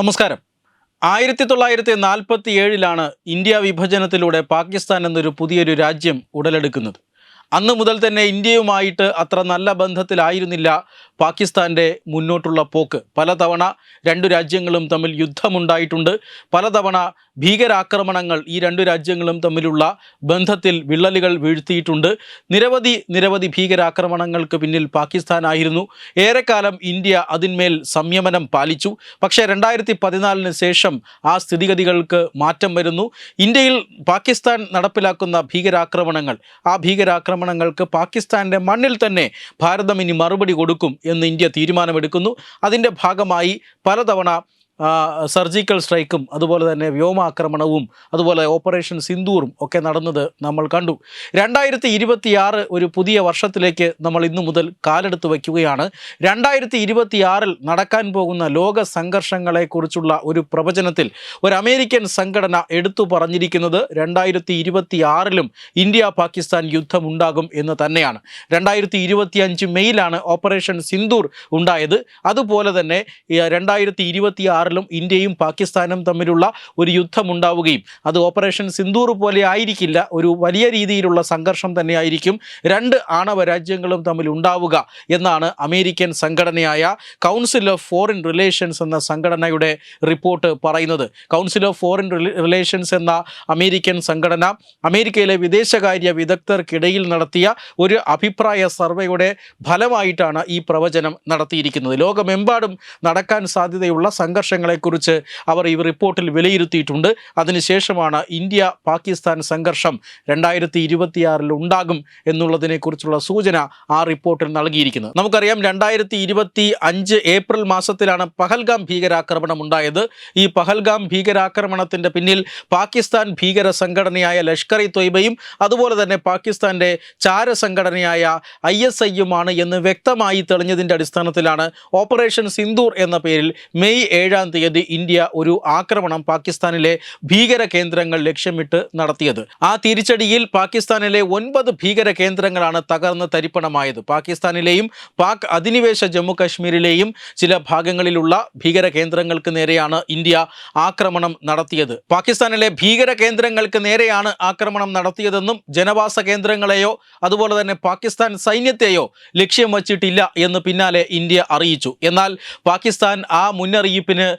നമസ്കാരം. ആയിരത്തി തൊള്ളായിരത്തി നാൽപ്പത്തി ഏഴിലാണ് ഇന്ത്യ വിഭജനത്തിലൂടെ പാകിസ്ഥാൻ എന്നൊരു പുതിയൊരു രാജ്യം ഉടലെടുക്കുന്നത്. അന്ന് മുതൽ തന്നെ ഇന്ത്യയുമായിട്ട് അത്ര നല്ല ബന്ധത്തിലായിരുന്നില്ല പാകിസ്ഥാന്റെ മുന്നോട്ടുള്ള പോക്ക്. പലതവണ രണ്ടു രാജ്യങ്ങളും തമ്മിൽ യുദ്ധമുണ്ടായിട്ടുണ്ട്. പലതവണ ഭീകരാക്രമണങ്ങൾ ഈ രണ്ടു രാജ്യങ്ങളും തമ്മിലുള്ള ബന്ധത്തിൽ വിള്ളലുകൾ വീഴ്ത്തിയിട്ടുണ്ട്. നിരവധി നിരവധി ഭീകരാക്രമണങ്ങൾക്ക് പിന്നിൽ പാകിസ്ഥാനായിരുന്നു. ഏറെക്കാലം ഇന്ത്യ അതിന്മേൽ സംയമനം പാലിച്ചു. പക്ഷേ രണ്ടായിരത്തി പതിനാലിന് ശേഷം ആ സ്ഥിതിഗതികൾക്ക് മാറ്റം വരുന്നു. ഇന്ത്യയിൽ പാകിസ്ഥാൻ നടപ്പിലാക്കുന്ന ഭീകരാക്രമണങ്ങൾ ആ ഭീകരാക്രമണങ്ങൾക്ക് പാകിസ്ഥാന്റെ മണ്ണിൽ തന്നെ ഭാരതം ഇനി മറുപടി കൊടുക്കും എന്ന് ഇന്ത്യ തീരുമാനമെടുക്കുന്നു. അതിന്റെ ഭാഗമായി പലതവണ സർജിക്കൽ സ്ട്രൈക്കും അതുപോലെ തന്നെ വ്യോമാക്രമണവും അതുപോലെ ഓപ്പറേഷൻ സിന്ദൂറും ഒക്കെ നടന്നത് നമ്മൾ കണ്ടു. രണ്ടായിരത്തി ഇരുപത്തിയാറ് ഒരു പുതിയ വർഷത്തിലേക്ക് നമ്മൾ ഇന്നു മുതൽ കാലെടുത്ത് വയ്ക്കുകയാണ്. രണ്ടായിരത്തി ഇരുപത്തിയാറിൽ നടക്കാൻ പോകുന്ന ലോക സംഘർഷങ്ങളെക്കുറിച്ചുള്ള ഒരു പ്രവചനത്തിൽ ഒരു അമേരിക്കൻ സംഘടന എടുത്തു പറഞ്ഞിരിക്കുന്നത് രണ്ടായിരത്തി ഇരുപത്തിയാറിലും ഇന്ത്യ പാകിസ്ഥാൻ യുദ്ധം ഉണ്ടാകും എന്ന് തന്നെയാണ്. രണ്ടായിരത്തി ഇരുപത്തിയഞ്ച് മെയ്യിലാണ് ഓപ്പറേഷൻ സിന്ദൂർ ഉണ്ടായത്. അതുപോലെ തന്നെ രണ്ടായിരത്തി രണ്ടായിരത്തി ഇരുപത്തിയാറിലും ഇന്ത്യയും പാകിസ്ഥാനും തമ്മിലുള്ള ഒരു യുദ്ധം ഉണ്ടാവുകയും അത് ഓപ്പറേഷൻ സിന്ദൂർ പോലെ ആയിരിക്കില്ല. ഒരു വലിയ രീതിയിലുള്ള സംഘർഷം തന്നെയായിരിക്കും. രണ്ട് ആണവ രാജ്യങ്ങളും തമ്മിൽ ഉണ്ടാവുക എന്നാണ് അമേരിക്കൻ സംഘടനയായ കൗൺസിൽ ഓഫ് ഫോറിൻ റിലേഷൻസ് എന്ന സംഘടനയുടെ റിപ്പോർട്ട് പറയുന്നത്. കൗൺസിൽ ഓഫ് ഫോറിൻ റിലേഷൻസ് എന്ന അമേരിക്കൻ സംഘടന അമേരിക്കയിലെ വിദേശകാര്യ വിദഗ്ധർക്കിടയിൽ നടത്തിയ ഒരു അഭിപ്രായ സർവേയുടെ ഫലമായിട്ടാണ് ഈ പ്രവചനം നടത്തിയിരിക്കുന്നത്. ലോകമെമ്പാടും നടക്കാൻ സാധ്യതയുള്ള സംഘർഷങ്ങളെക്കുറിച്ച് അവർ ഈ റിപ്പോർട്ടിൽ വിലയിരുത്തിയിട്ടുണ്ട്. അതിനുശേഷമാണ് ഇന്ത്യ പാകിസ്ഥാൻ സംഘർഷം രണ്ടായിരത്തി ഇരുപത്തിയാറിൽ ഉണ്ടാകും എന്നുള്ളതിനെക്കുറിച്ചുള്ള സൂചന ആ റിപ്പോർട്ടിൽ നൽകിയിരിക്കുന്നത്. നമുക്കറിയാം രണ്ടായിരത്തി ഇരുപത്തി അഞ്ച് ഏപ്രിൽ മാസത്തിലാണ് പഹൽഗാം ഭീകരാക്രമണം ഉണ്ടായത്. ഈ പഹൽഗാം ഭീകരാക്രമണത്തിന്റെ പിന്നിൽ പാകിസ്ഥാൻ ഭീകര സംഘടനയായ ലഷ്കർ ഇ തൊയ്ബയും അതുപോലെ തന്നെ പാകിസ്ഥാന്റെ ചാരസംഘടനയായ ഐ എസ് ഐയുമാണ് എന്ന് വ്യക്തമായി തെളിഞ്ഞതിന്റെ അടിസ്ഥാനത്തിലാണ് ഓപ്പറേഷൻ സിന്ദൂർ എന്ന പേരിൽ മെയ് ഏഴാം തീയതി ഇന്ത്യ ഒരു ആക്രമണം പാകിസ്ഥാനിലെ ഭീകര കേന്ദ്രങ്ങൾ ലക്ഷ്യമിട്ട് നടത്തിയത്. ആ തിരിച്ചടിയിൽ പാകിസ്ഥാനിലെ ഒൻപത് ഭീകര കേന്ദ്രങ്ങളാണ് തകർന്ന് തരിപ്പണമായത്. പാകിസ്ഥാനിലെയും പാക് അധിനിവേശ ജമ്മു കാശ്മീരിലെയും ചില ഭാഗങ്ങളിലുള്ള ഭീകര കേന്ദ്രങ്ങൾക്ക് നേരെയാണ് ഇന്ത്യ ആക്രമണം നടത്തിയത്. പാകിസ്ഥാനിലെ ഭീകര കേന്ദ്രങ്ങൾക്ക് നേരെയാണ് ആക്രമണം നടത്തിയതെന്നും ജനവാസ കേന്ദ്രങ്ങളെയോ അതുപോലെ തന്നെ പാകിസ്ഥാൻ സൈന്യത്തെയോ ലക്ഷ്യം വച്ചിട്ടില്ല എന്ന് പിന്നാലെ ഇന്ത്യ അറിയിച്ചു. എന്നാൽ പാകിസ്ഥാൻ ആ മുന്നറിയിപ്പിന്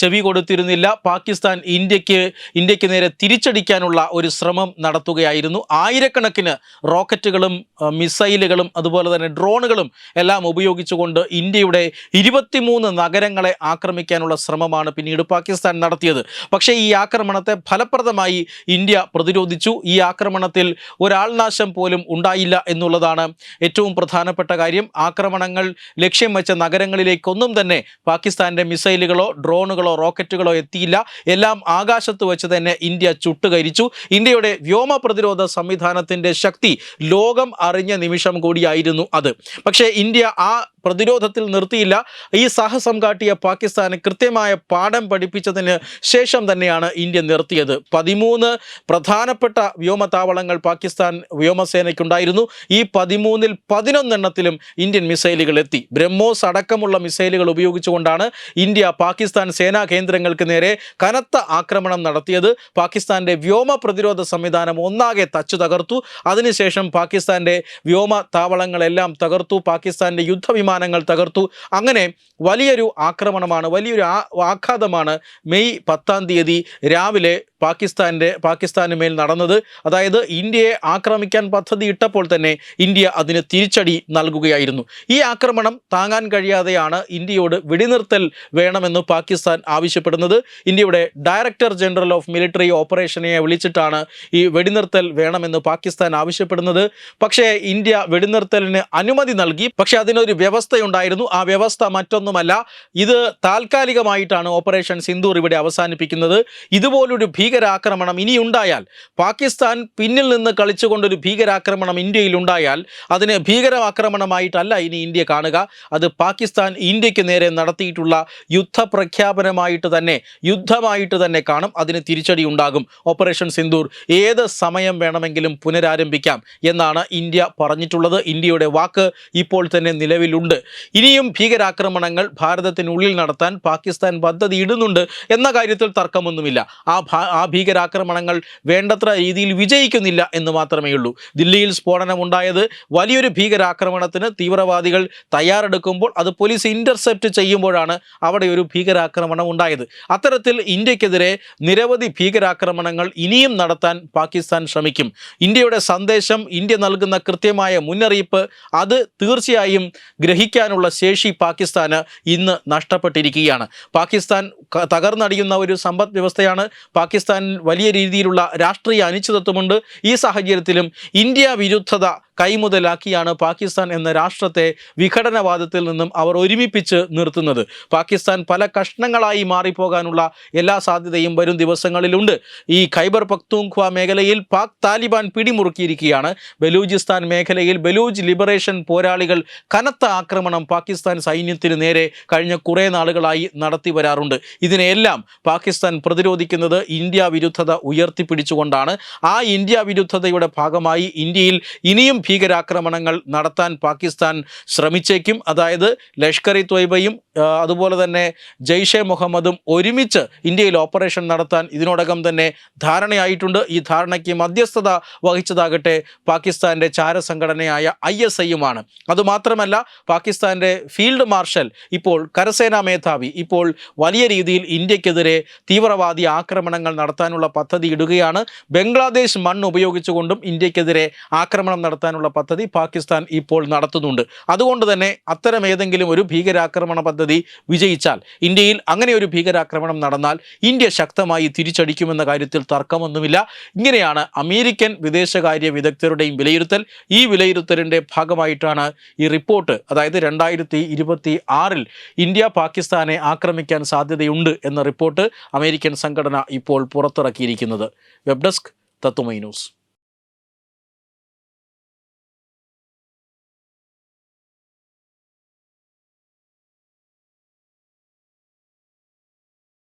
ചെവി കൊടുത്തിരുന്നില്ല. പാകിസ്ഥാൻ ഇന്ത്യയ്ക്ക് ഇന്ത്യയ്ക്ക് നേരെ തിരിച്ചടിക്കാനുള്ള ഒരു ശ്രമം നടത്തുകയായിരുന്നു. ആയിരക്കണക്കിന് റോക്കറ്റുകളും മിസൈലുകളും അതുപോലെ തന്നെ ഡ്രോണുകളും എല്ലാം ഉപയോഗിച്ചുകൊണ്ട് ഇന്ത്യയുടെ ഇരുപത്തിമൂന്ന് നഗരങ്ങളെ ആക്രമിക്കാനുള്ള ശ്രമമാണ് പിന്നീട് പാകിസ്ഥാൻ നടത്തിയത്. പക്ഷേ ഈ ആക്രമണത്തെ ഫലപ്രദമായി ഇന്ത്യ പ്രതിരോധിച്ചു. ഈ ആക്രമണത്തിൽ ഒരാൾനാശം പോലും ഉണ്ടായില്ല എന്നുള്ളതാണ് ഏറ്റവും പ്രധാനപ്പെട്ട കാര്യം. ആക്രമണങ്ങൾ ലക്ഷ്യം വെച്ച നഗരങ്ങളിലേക്കൊന്നും തന്നെ പാകിസ്ഥാന്റെ മിസൈലുകളോ ഡ്രോണുകളോ റോക്കറ്റുകളോ എത്തിയില്ല. എല്ലാം ആകാശത്ത് വെച്ച് തന്നെ ഇന്ത്യ ചുട്ടുകരിച്ചു. ഇന്ത്യയുടെ വ്യോമ പ്രതിരോധ സംവിധാനത്തിന്റെ ശക്തി ലോകം അറിഞ്ഞ നിമിഷം കൂടിയായിരുന്നു അത്. പക്ഷേ ഇന്ത്യ ആ പ്രതിരോധത്തിൽ നിർത്തിയില്ല. ഈ സാഹസം കാട്ടിയ പാകിസ്ഥാന് കൃത്യമായ പാഠം പഠിപ്പിച്ചതിന് ശേഷം തന്നെയാണ് ഇന്ത്യ നിർത്തിയത്. പതിമൂന്ന് പ്രധാനപ്പെട്ട വ്യോമതാവളങ്ങൾ പാകിസ്ഥാൻ വ്യോമസേനയ്ക്കുണ്ടായിരുന്നു. ഈ പതിമൂന്നിൽ പതിനൊന്നെണ്ണത്തിലും ഇന്ത്യൻ മിസൈലുകൾ എത്തി. ബ്രഹ്മോസ് അടക്കമുള്ള മിസൈലുകൾ ഉപയോഗിച്ചുകൊണ്ടാണ് ഇന്ത്യ പാകിസ്ഥാൻ സേനാ കേന്ദ്രങ്ങൾക്ക് നേരെ കനത്ത ആക്രമണം നടത്തിയത്. പാകിസ്ഥാന്റെ വ്യോമ പ്രതിരോധ സംവിധാനം ഒന്നാകെ തച്ചു തകർത്തു. അതിനുശേഷം പാകിസ്ഥാന്റെ വ്യോമ താവളങ്ങളെല്ലാം തകർത്തു പാകിസ്ഥാന്റെ യുദ്ധവിമാനങ്ങൾ തകർത്തു. അങ്ങനെ വലിയൊരു ആക്രമണമാണ് വലിയൊരു ആഘാതമാണ് മെയ് പത്താം തീയതി രാവിലെ പാകിസ്ഥാന്റെ പാകിസ്ഥാന് മേൽ നടന്നത്. അതായത് ഇന്ത്യയെ ആക്രമിക്കാൻ പദ്ധതി ഇട്ടപ്പോൾ തന്നെ ഇന്ത്യ അതിന് തിരിച്ചടി നൽകുകയായിരുന്നു. ഈ ആക്രമണം താങ്ങാൻ കഴിയാതെയാണ് ഇന്ത്യയോട് വെടിനിർത്തൽ വേണമെന്ന് പാകിസ്ഥാൻ ആവശ്യപ്പെടുന്നത്. ഇന്ത്യയുടെ ഡയറക്ടർ ജനറൽ ഓഫ് മിലിറ്ററി ഓപ്പറേഷനെ വിളിച്ചിട്ടാണ് ഈ വെടിനിർത്തൽ വേണമെന്ന് പാകിസ്ഥാൻ ആവശ്യപ്പെടുന്നത്. പക്ഷേ ഇന്ത്യ വെടിനിർത്തലിന് അനുമതി നൽകി. പക്ഷേ അതിനൊരു വ്യവസ്ഥയുണ്ടായിരുന്നു. ആ വ്യവസ്ഥ മറ്റൊന്നുമല്ല. ഇത് താൽക്കാലികമായിട്ടാണ് ഓപ്പറേഷൻ സിന്ദൂർ ഇവിടെ അവസാനിപ്പിക്കുന്നത്. ഇതുപോലൊരു ഭീകരാക്രമണം ഇനിയുണ്ടായാൽ പാകിസ്ഥാൻ പിന്നിൽ നിന്ന് കളിച്ചുകൊണ്ടൊരു ഭീകരാക്രമണം ഇന്ത്യയിൽ ഉണ്ടായാൽ അതിനെ ഭീകരാക്രമണമായിട്ടല്ല ഇനി ഇന്ത്യ കാണുക. അത് പാകിസ്ഥാൻ ഇന്ത്യയ്ക്ക് നേരെ നടത്തിയിട്ടുള്ള യുദ്ധപ്രഖ്യാപനമായിട്ട് തന്നെ യുദ്ധമായിട്ട് തന്നെ കാണും. അതിന് തിരിച്ചടി ഉണ്ടാകും. ഓപ്പറേഷൻ സിന്ദൂർ ഏത് സമയം വേണമെങ്കിലും പുനരാരംഭിക്കാം എന്നാണ് ഇന്ത്യ പറഞ്ഞിട്ടുള്ളത്. ഇന്ത്യയുടെ വാക്ക് ഇപ്പോൾ തന്നെ നിലവിലുണ്ട്. ഇനിയും ഭീകരാക്രമണങ്ങൾ ഭാരതത്തിനുള്ളിൽ നടത്താൻ പാകിസ്ഥാൻ പദ്ധതി ഇടുന്നുണ്ട് എന്ന കാര്യത്തിൽ തർക്കമൊന്നുമില്ല. ആ ആ ഭീകരാക്രമണങ്ങൾ വേണ്ടത്ര രീതിയിൽ വിജയിക്കുന്നില്ല എന്ന് മാത്രമേ ഉള്ളൂ. ദില്ലിയിൽ സ്ഫോടനമുണ്ടായത് വലിയൊരു ഭീകരാക്രമണത്തിന് തീവ്രവാദികൾ തയ്യാറെടുക്കുമ്പോൾ അത് പോലീസ് ഇന്റർസെപ്റ്റ് ചെയ്യുമ്പോഴാണ് അവിടെ ഒരു ഭീകരാക്രമണം ഉണ്ടായത്. അത്തരത്തിൽ ഇന്ത്യക്കെതിരെ നിരവധി ഭീകരാക്രമണങ്ങൾ ഇനിയും നടത്താൻ പാകിസ്ഥാൻ ശ്രമിക്കും. ഇന്ത്യയുടെ സന്ദേശം ഇന്ത്യ നൽകുന്ന കൃത്യമായ മുന്നറിയിപ്പ് അത് തീർച്ചയായും ഗ്രഹിക്കാനുള്ള ശേഷി പാകിസ്ഥാന് ഇന്ന് നഷ്ടപ്പെട്ടിരിക്കുകയാണ്. പാകിസ്ഥാൻ തകർന്നടിയുന്ന ഒരു സമ്പദ് വ്യവസ്ഥയാണ് പാകിസ്ഥാൻ വലിയ രീതിയിലുള്ള രാഷ്ട്രീയ അനിശ്ചിതത്വമുണ്ട്. ഈ സാഹചര്യത്തിലും ഇന്ത്യ വിരുദ്ധത കൈമുതലാക്കിയാണ് പാകിസ്ഥാൻ എന്ന രാഷ്ട്രത്തെ വിഘടനവാദത്തിൽ നിന്നും അവർ ഒരുമിപ്പിച്ച് നിർത്തുന്നത്. പാകിസ്ഥാൻ പല കഷ്ണങ്ങളായി മാറിപ്പോകാനുള്ള എല്ലാ സാധ്യതയും വരും ദിവസങ്ങളിലുണ്ട്. ഈ ഖൈബർ പക്തൂങ്ഖ്വ മേഖലയിൽ പാക് താലിബാൻ പിടിമുറുക്കിയിരിക്കുകയാണ്. ബലൂചിസ്ഥാൻ മേഖലയിൽ ബലൂജ് ലിബറേഷൻ പോരാളികൾ കനത്ത ആക്രമണം പാകിസ്ഥാൻ സൈന്യത്തിന് നേരെ കഴിഞ്ഞ കുറേ നാളുകളായി നടത്തി വരാറുണ്ട്. ഇതിനെയെല്ലാം പാകിസ്ഥാൻ പ്രതിരോധിക്കുന്നത് ഇന്ത്യ വിരുദ്ധത ഉയർത്തിപ്പിടിച്ചുകൊണ്ടാണ്. ആ ഇന്ത്യ വിരുദ്ധതയുടെ ഭാഗമായി ഇന്ത്യയിൽ ഇനിയും ഭീകരാക്രമണങ്ങൾ നടത്താൻ പാകിസ്ഥാൻ ശ്രമിച്ചേക്കും. അതായത് ലഷ്കർ ഇ ത്വയ്ബയും അതുപോലെ തന്നെ ജെയ്ഷെ മുഹമ്മദും ഒരുമിച്ച് ഇന്ത്യയിൽ ഓപ്പറേഷൻ നടത്താൻ ഇതിനോടകം തന്നെ ധാരണയായിട്ടുണ്ട്. ഈ ധാരണയ്ക്ക് മധ്യസ്ഥത വഹിച്ചതാകട്ടെ പാകിസ്ഥാന്റെ ചാരസംഘടനയായ ഐ എസ് ഐയുമാണ്. അതുമാത്രമല്ല പാകിസ്ഥാന്റെ ഫീൽഡ് മാർഷൽ ഇപ്പോൾ കരസേനാ മേധാവി ഇപ്പോൾ വലിയ രീതിയിൽ ഇന്ത്യക്കെതിരെ തീവ്രവാദി ആക്രമണങ്ങൾ നടത്താനുള്ള പദ്ധതി ഇടുകയാണ്. ബംഗ്ലാദേശ് മണ്ണ് ഉപയോഗിച്ചുകൊണ്ടും ഇന്ത്യക്കെതിരെ ആക്രമണം നടത്താനുള്ള പദ്ധതി പാകിസ്ഥാൻ ഇപ്പോൾ നടത്തുന്നുണ്ട്. അതുകൊണ്ട് തന്നെ അത്തരം ഏതെങ്കിലും ഒരു ഭീകരാക്രമണ പദ്ധതി വിജയിച്ചാൽ ഇന്ത്യയിൽ അങ്ങനെ ഒരു ഭീകരാക്രമണം നടന്നാൽ ഇന്ത്യ ശക്തമായി തിരിച്ചടിക്കുമെന്ന കാര്യത്തിൽ തർക്കമൊന്നുമില്ല. ഇങ്ങനെയാണ് അമേരിക്കൻ വിദേശകാര്യ വിദഗ്ധരുടെയും വിലയിരുത്തൽ. ഈ വിലയിരുത്തലിന്റെ ഭാഗമായിട്ടാണ് ഈ റിപ്പോർട്ട്. അതായത് രണ്ടായിരത്തി ഇരുപത്തി ആറിൽ ഇന്ത്യ പാകിസ്ഥാനെ ആക്രമിക്കാൻ സാധ്യതയുണ്ട് എന്ന റിപ്പോർട്ട് അമേരിക്കൻ സംഘടന ഇപ്പോൾ പുറത്തിറക്കിയിരിക്കുന്നത്. വെബ് ഡെസ്ക് തത്തുമൈ ന്യൂസ്.